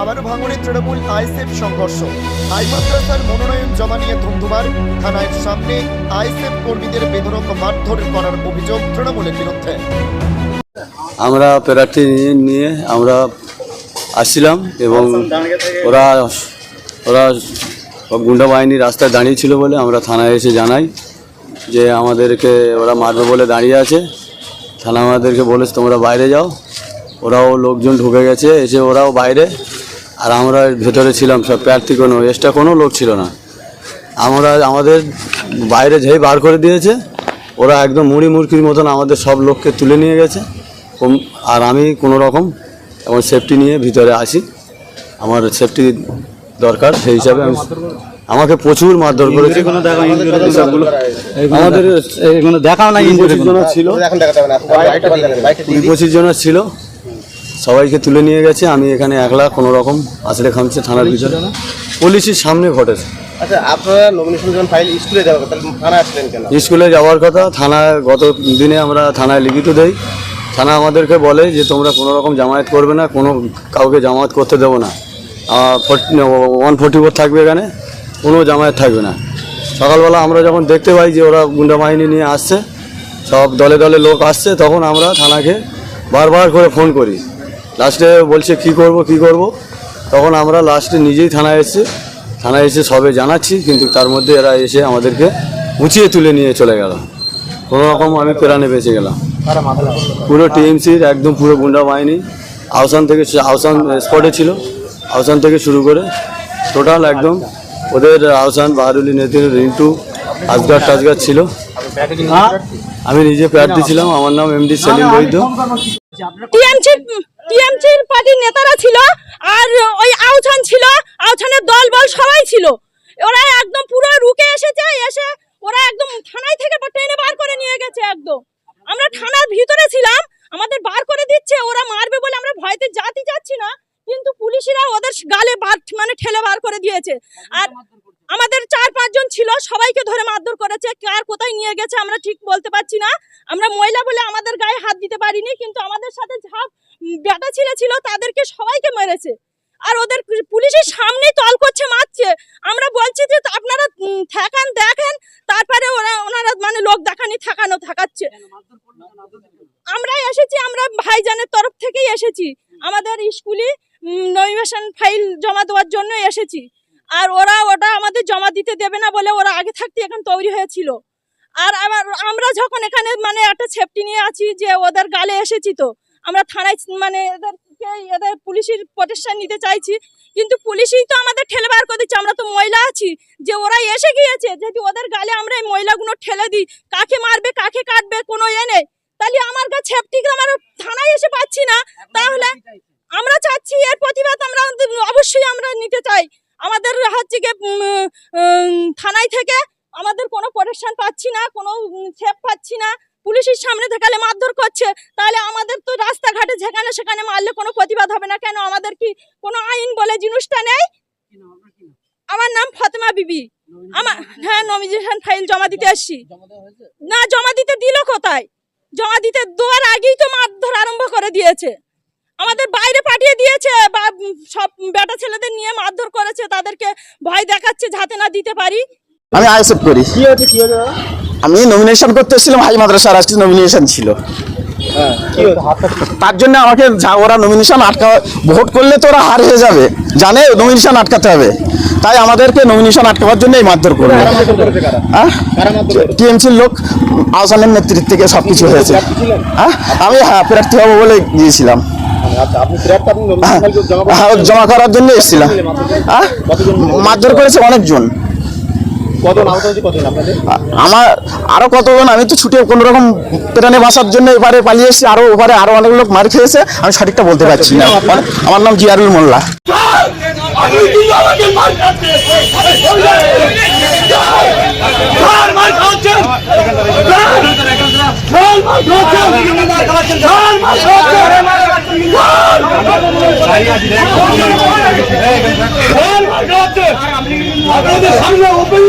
আবার ভাঙনে তৃণমূল আইসেফ সংঘর্ষ। হাই মাদ্রাসার মনোনয়ন জমা নিয়ে ধুমধুমার থানার সামনে আইসেফ কর্মীদের বেধরক মারধর করার অভিযোগ তৃণমূলের বিরুদ্ধে। আমরা প্রার্থী নিয়ে আমরা আসছিলাম এবং ওরা ওরা গুন্ডা বাহিনী রাস্তায় দাঁড়িয়ে ছিল বলে আমরা থানায় এসে জানাই যে আমাদেরকে ওরা মারবে বলে দাঁড়িয়ে আছে। থানা আমাদেরকে বলেছে তোমরা বাইরে যাও। ওরাও লোকজন ঢুকে গেছে, এসে ওরাও বাইরে আর আমরা ভেতরে ছিলাম সব প্রার্থী কোনো এক্সট্রা কোনো লোক ছিল না। আমরা আমাদের বাইরে যেই বার করে দিয়েছে ওরা একদম মুড়ি মুরকির মতন আমাদের সব লোককে তুলে নিয়ে গেছে। আর আমি কোনো রকম আমার সেফটি নিয়ে ভিতরে আসি। আমার সেফটি দরকার সেই হিসাবে আমি আমাকে প্রচুর মারধর করেছে। আমাদের দেখাও না ছিল। কুড়ি পঁচিশ জন ছিল। সবাইকে তুলে নিয়ে গেছে। আমি এখানে একলা কোনো রকম আসলে খামছে থানার ভিতরে। পুলিশের সামনে ঘটেছে। আচ্ছা আপনারা নমিনেশন যখন ফাইল স্কুলে আসলেন কেন? যাওয়ার কথা থানায় গত দিনে আমরা থানায় লিখিত দেই। থানা আমাদেরকে বলে যে তোমরা কোনো রকম জামায়াত করবে না কোনো কাউকে জামায়াত করতে দেবো না। ওয়ান ফোর্টি ফোর থাকবে এখানে কোনো জামায়াত থাকবে না। সকালবেলা আমরা যখন দেখতে পাই যে ওরা গুন্ডা বাহিনী নিয়ে আসছে সব দলে দলে লোক আসছে তখন আমরা থানাকে বারবার করে ফোন করি। লাস্টে বলছে কি করব কি করব? তখন আমরা লাস্টে নিজেই থানায় এসেছি থানায় এসে সবে জানাচ্ছি কিন্তু তার মধ্যে এরা এসে আমাদেরকে উঁচিয়ে তুলে নিয়ে চলে গেল। কোনো রকম আমি প্রাণে বেঁচে গেলাম। পুরো টিএমসির একদম পুরো গুন্ডা বাহিনী আহসান থেকে আহসান স্পটে ছিল। আহসান থেকে শুরু করে টোটাল একদম ওদের আহসান বাহারুলি নেতির রিন্টু আজগার টাজগার ছিল। আমি নিজে প্রার্থী ছিলাম আমার নাম এমডি সেলিম বৈদ্য। টিএমসি, টিএমসির পার্টির নেতারা ছিল আর ওই আউছান ছিল। আউছানের দল বল সবাই ছিল। ওরা একদম পুরো রুকে এসেছে, এসে ওরা একদম থানায় থেকে টেনে বার করে নিয়ে গেছে একদম। আমরা থানার ভিতরে ছিলাম, আমাদের বার করে দিচ্ছে, ওরা মারবে বলে আমরা ভয়তে জাতি যাচ্ছি না, কিন্তু পুলিশরা ওদের গালে বার মানে ঠেলে বার করে দিয়েছে। আর আমাদের চার পাঁচজন ছিল, সবাইকে ধরে মারধর করেছে। কার কোথায় নিয়ে গেছে আমরা ঠিক বলতে পারছি না। আমরা মহিলা বলে আমাদের গায়ে হাত দিতে পারিনি, কিন্তু আমাদের সাথে ঝাপ বেটা ছেলে ছিল, তাদেরকে সবাইকে মেরেছে। আর ওদের পুলিশের সামনেই তল করছে, মারছে। আমরা বলছি যে, আপনারা ঠেকান দেখেন। তারপরে ওরা, ওনারা মানে লোক দেখানি ঠেকানো থাকাচ্ছে। আমরা এসেছি, আমরা ভাইজানের তরফ থেকেই এসেছি। আমাদের স্কুলে নমিনেশন ফাইল জমা দেওয়ার জন্য এসেছি। আর ওরা ওটা আমাদের জমা দিতে দেবে না বলে ওরা আগে থাকতে এখন তৈরি হয়েছিল। আর আবার আমরা যখন এখানে মানে একটা সেফটি নিয়ে আছি যে ওদের গালে এসেছি তো, আমরা থানায় মানে এদেরকে, এদের পুলিশের প্রোটেকশন নিতে চাইছি। কিন্তু পুলিশই তো আমাদের ঠেলে বার করে দিচ্ছে, আমরা তো মহিলা আছি। যে ওরা এসে গিয়েছে, যদি ওদের গালে আমরা এই মহিলাগুলো ঠেলে দিই, কাকে মারবে, কাকে কাটবে, কোনো এ নেই। তাহলে আমার কাছে সেফটি আমার থানায় এসে পাচ্ছি না তাহলে আমরা চাচ্ছি এর প্রতিবাদ আমরা অবশ্যই আমরা নিতে চাই আমাদের হচ্ছে গিয়ে উম, উম, থেকে আমাদের কোনো প্রোটেকশন পাচ্ছি না, কোনো সেফ পাচ্ছি না। পুলিশের সামনে দেখালে মারধর করছে, তাহলে আমাদের তো রাস্তাঘাটে যেখানে সেখানে মারলে কোনো প্রতিবাদ হবে না। কেন? আমাদের কি কোনো আইন বলে জিনিসটা নেই? আমার নাম ফাতেমা বিবি। আমার হ্যাঁ নমিনেশন ফাইল জমা দিতে আসছি। না, জমা দিতে দিল কোথায়? জমা দিতে দেওয়ার আগেই তো মারধর আরম্ভ করে দিয়েছে। আমাদের বাইরে পাঠিয়ে দিয়েছে, বা সব বেটা ছেলেদের নিয়ে মারধর করেছে, তাদেরকে ভয় দেখাচ্ছে যাতে না দিতে পারি। আমি আইএসএফ করি। কি হচ্ছে কি হচ্ছে আমি নমিনেশন করতে এসেছিলাম হাই মাদ্রাসার আজকে নমিনেশন ছিল। হ্যাঁ তার জন্য আমাকে ওরা নমিনেশন আটকা ভোট করলে তো ওরা হার হয়ে যাবে। জানে নমিনেশন আটকাতে হবে। তাই আমাদেরকে নমিনেশন আটকাবার জন্য এই মারধর করবে টিএমসির লোক আহসানের নেতৃত্বে থেকে সবকিছু হয়েছে। হ্যাঁ আমি হ্যাঁ প্রার্থী হব বলে গিয়েছিলাম। আচ্ছা আপনি হ্যাঁ, জমা করার জন্য এসেছিলাম। হ্যাঁ মারধর করেছে অনেকজন কজন আহত হয়েছে কতজন আপনাদের আমার আরও কতজন? আমি তো ছুটে কোনো রকম প্রাণে বাঁচার জন্য এবারে পালিয়ে এসেছি। আরও ওপারে আরও অনেক লোক মার খেয়েছে। আমি সঠিকটা বলতে পারছি না। আমার নাম জিয়ারুল মোল্লা। আপনাদের সামনে ওপেন